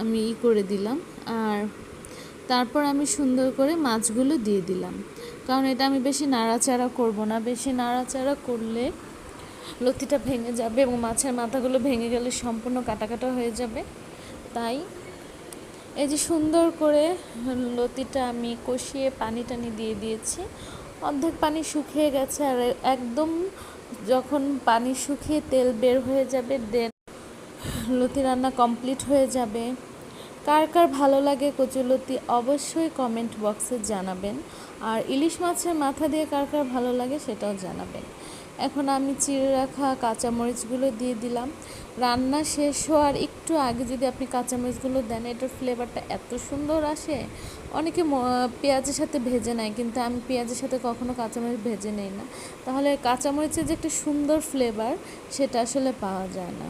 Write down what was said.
আমি ই করে দিলাম আর তারপর আমি সুন্দর করে মাছগুলো দিয়ে দিলাম। কারণ এটা আমি বেশি নাড়াচাড়া করব না, বেশি নাড়াচাড়া করলে লতিটা ভেঙে যাবে এবং মাছের মাথাগুলো ভেঙে গেলে সম্পূর্ণ কাটা কাটা হয়ে যাবে। তাই এই যে সুন্দর করে লতিটা আমি কষিয়ে পানি টানি দিয়ে দিয়েছি। অর্ধেক পানি শুকিয়ে গেছে আর একদম যখন পানি শুকিয়ে তেল বের হয়ে যাবে, দেন লতি রান্না কমপ্লিট হয়ে যাবে। কার কার ভালো লাগে কচুলতি অবশ্যই কমেন্ট বক্সে জানাবেন। আর ইলিশ মাছের মাথা দিয়ে কার কার ভালো লাগে সেটাও জানাবেন। এখন আমি চিড়ে রাখা কাঁচামরিচগুলো দিয়ে দিলাম। রান্না শেষ হওয়ার একটু আগে যদি আপনি কাঁচামরিচগুলো দেন, এটার ফ্লেভারটা এত সুন্দর আসে। অনেকে পেঁয়াজের সাথে ভেজে নেয়, কিন্তু আমি পেঁয়াজের সাথে কখনো কাঁচামরিচ ভেজে নেই না। তাহলে কাঁচামরিচের যে একটা সুন্দর ফ্লেভার সেটা আসলে পাওয়া যায় না।